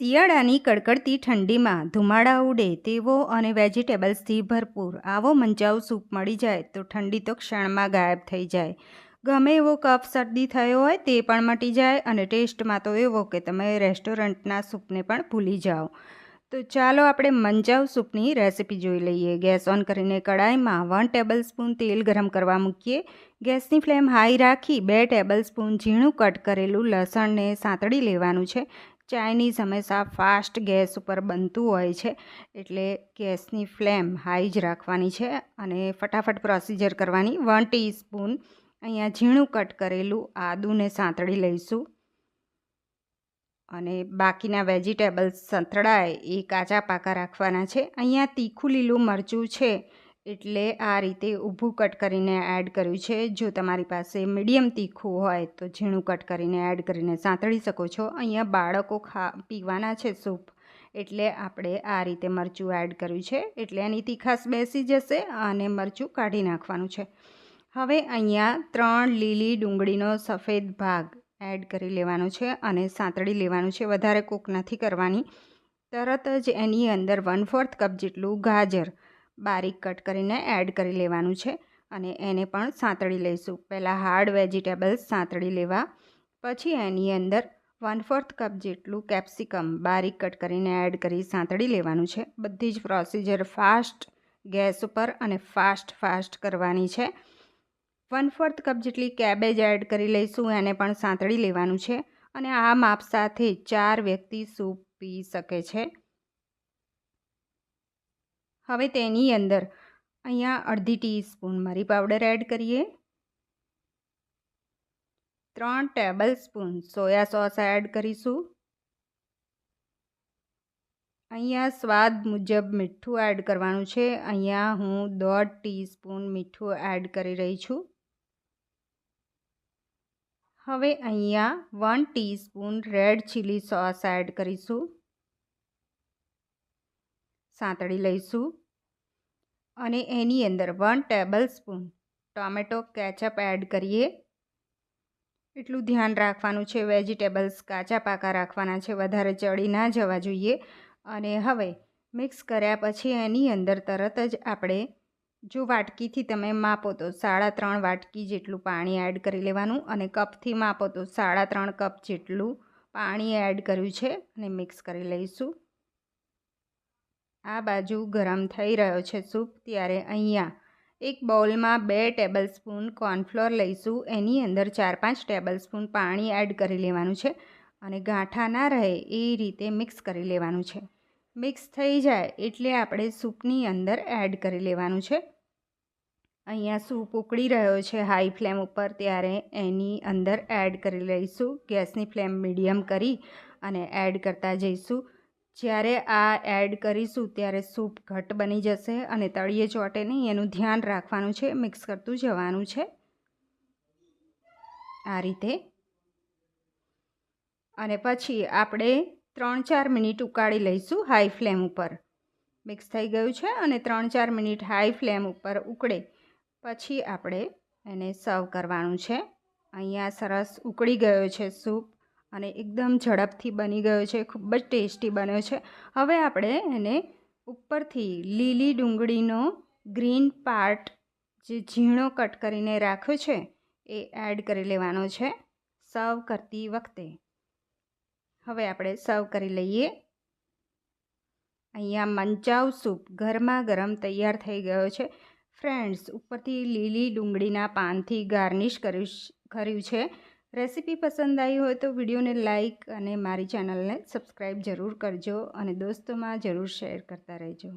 શિયાળાની કડકડતી ઠંડીમાં ધુમાડા ઉડે તેવો અને વેજીટેબલ્સથી ભરપૂર આવો મંચાવ સૂપ મળી જાય તો ઠંડી તો ક્ષણમાં ગાયબ થઈ જાય. ગમે એવો કફ શરદી થયો હોય તે પણ મટી જાય અને ટેસ્ટમાં તો એવો કે તમે રેસ્ટોરન્ટના સૂપને પણ ભૂલી જાઓ. તો ચાલો આપણે મંચાવ સૂપની રેસીપી જોઈ લઈએ. ગેસ ઓન કરીને કડાઈમાં વન ટેબલ સ્પૂન તેલ ગરમ કરવા મૂકીએ. ગેસની ફ્લેમ હાઈ રાખી બે ટેબલ સ્પૂન ઝીણું કટ કરેલું લસણને સાંતળી લેવાનું છે. ચાઇનીઝ હંમેશા ફાસ્ટ ગેસ ઉપર બનતું હોય છે, એટલે ગેસની ફ્લેમ હાઈ જ રાખવાની છે અને ફટાફટ પ્રોસીજર કરવાની વન ટીસ્પૂન. અહીંયા ઝીણું કટ કરેલું આદુને સાંતળી લઈશું. અને બાકીના વેજીટેબલ્સ સંતળાય, એ કાચા પાકા રાખવાના છે. અહીંયા તીખું લીલું મરચું છે. એટલે આ રીતે ઊભું કટ કરીને એડ કર્યું છે. જો તમારી પાસે મીડિયમ તીખું હોય તો ઝીણું કટ કરીને એડ કરીને સાંતળી શકો છો. અહીંયા બાળકો ખા, પીવાના છે સૂપ. એટલે આપણે આ રીતે મરચું એડ કર્યું છે. એટલે એની તીખાસ બેસી જશે અને મરચું કાઢી નાખવાનું છે. હવે અહીંયા ત્રણ લીલી ડુંગળીનો સફેદ ભાગ એડ કરી લેવાનો છે અને સાંતળી લેવાનું છે. વધારે કૂક નથી કરવાની. તરત જ એની અંદર વન ફોર્થ કપ જેટલું ગાજર બારીક કટ કરીને એડ કરી લેવાનું છે અને એને પણ સાંતળી લઈશું. પહેલાં હાર્ડ વેજીટેબલ્સ સાંતળી લેવા, પછી એની અંદર વન ફોર્થ કપ જેટલું કેપ્સિકમ બારીક કટ કરીને એડ કરી સાંતળી લેવાનું છે. બધી જ પ્રોસીજર ફાસ્ટ, ગેસ ઉપર અને ફાસ્ટ ફાસ્ટ કરવાની છે. વન ફોર્થ કપ જેટલી કેબેજ એડ કરી લઈશું, એને પણ સાંતળી લેવાનું છે અને આ માપ સાથે ચાર વ્યક્તિ સૂપ પી શકે છે. હવે તેની અંદર અહીંયા અડધી ટીસ્પૂન મરી પાવડર એડ કરીએ. ત્રણ tablespoon soya sauce add કરીશું. અહીંયા સ્વાદ મુજબ મીઠું એડ કરવાનું છે. અહીંયા હું દોઢ ટીસ્પૂન મીઠું એડ કરી રહી છું. હવે અહીંયા one teaspoon red chilli sauce add કરીશું. સાંતળી લઈશું. અને એની અંદર one tablespoon tomato ketchup add કરીએ. એટલું ધ્યાન રાખવાનું છે વેજીટેબલ્સ કાચા પાકા રાખવાના છે, વધારે ચડી ના જવા જોઈએ. અને હવે મિક્સ કર્યા પછી એની અંદર તરત જ આપણે જો વાટકીથી તમે માપો તો સાડા ત્રણ વાટકી જેટલું પાણી એડ કરી લેવાનું અને કપથી માપો તો સાડા ત્રણ કપ જેટલું પાણી એડ કર્યું છે અને મિક્સ કરી લઈશું. આ બાજુ ગરમ થઈ રહ્યો છે સૂપ, ત્યારે અહીંયા એક બાઉલમાં બે ટેબલ સ્પૂન કોર્નફ્લોર લઈશું. એની અંદર ચાર પાંચ ટેબલ સ્પૂન પાણી એડ કરી લેવાનું છે અને ગાંઠા ના રહે એ રીતે મિક્સ કરી લેવાનું છે. મિક્સ થઈ જાય એટલે આપણે સૂપની અંદર એડ કરી લેવાનું છે. અહીંયા સૂપ ઉકળી રહ્યો છે હાઈ ફ્લેમ ઉપર, ત્યારે એની અંદર એડ કરી લઈશું. ગેસની ફ્લેમ મીડિયમ કરી અને એડ કરતા જઈશું. જ્યારે આ એડ કરીશું ત્યારે સૂપ ઘટ બની જશે અને તળિયે ચોટે નહીં, એનું ધ્યાન રાખવાનું છે, મિક્સ કરતું જવાનું છે. આ રીતે. અને પછી આપણે ત્રણ ચાર મિનિટ ઉકાળી લઈશું હાઈ ફ્લેમ ઉપર. મિક્સ થઈ ગયું છે અને ત્રણ ચાર મિનિટ હાઈ ફ્લેમ ઉપર ઉકળે. પછી આપણે એને સર્વ કરવાનું છે. અહીંયા સરસ ઉકળી ગયો છે સૂપ. અને એકદમ ઝડપથી બની ગયો છે, ખૂબ જ ટેસ્ટી બન્યો છે. હવે આપણે એને ઉપરથી લીલી ડુંગળીનો ગ્રીન પાર્ટ જે ઝીણો કટ કરીને રાખ્યો છે, એ એડ કરી લેવાનો છે, સર્વ કરતી વખતે. હવે આપણે સર્વ કરી લઈએ. અહીંયા મંચાવ સૂપ ગરમા ગરમ તૈયાર થઈ ગયો છે. ફ્રેન્ડ્સ, ઉપરથી લીલી ડુંગળીના પાનથી ગાર્નિશ કર્યું કર્યું છે. રેસીપી પસંદ આવી હોય તો વિડીયોને લાઇક અને મારી ચેનલને સબસ્ક્રાઈબ જરૂર કરજો અને દોસ્તોમાં જરૂર શેર કરતા રહેજો.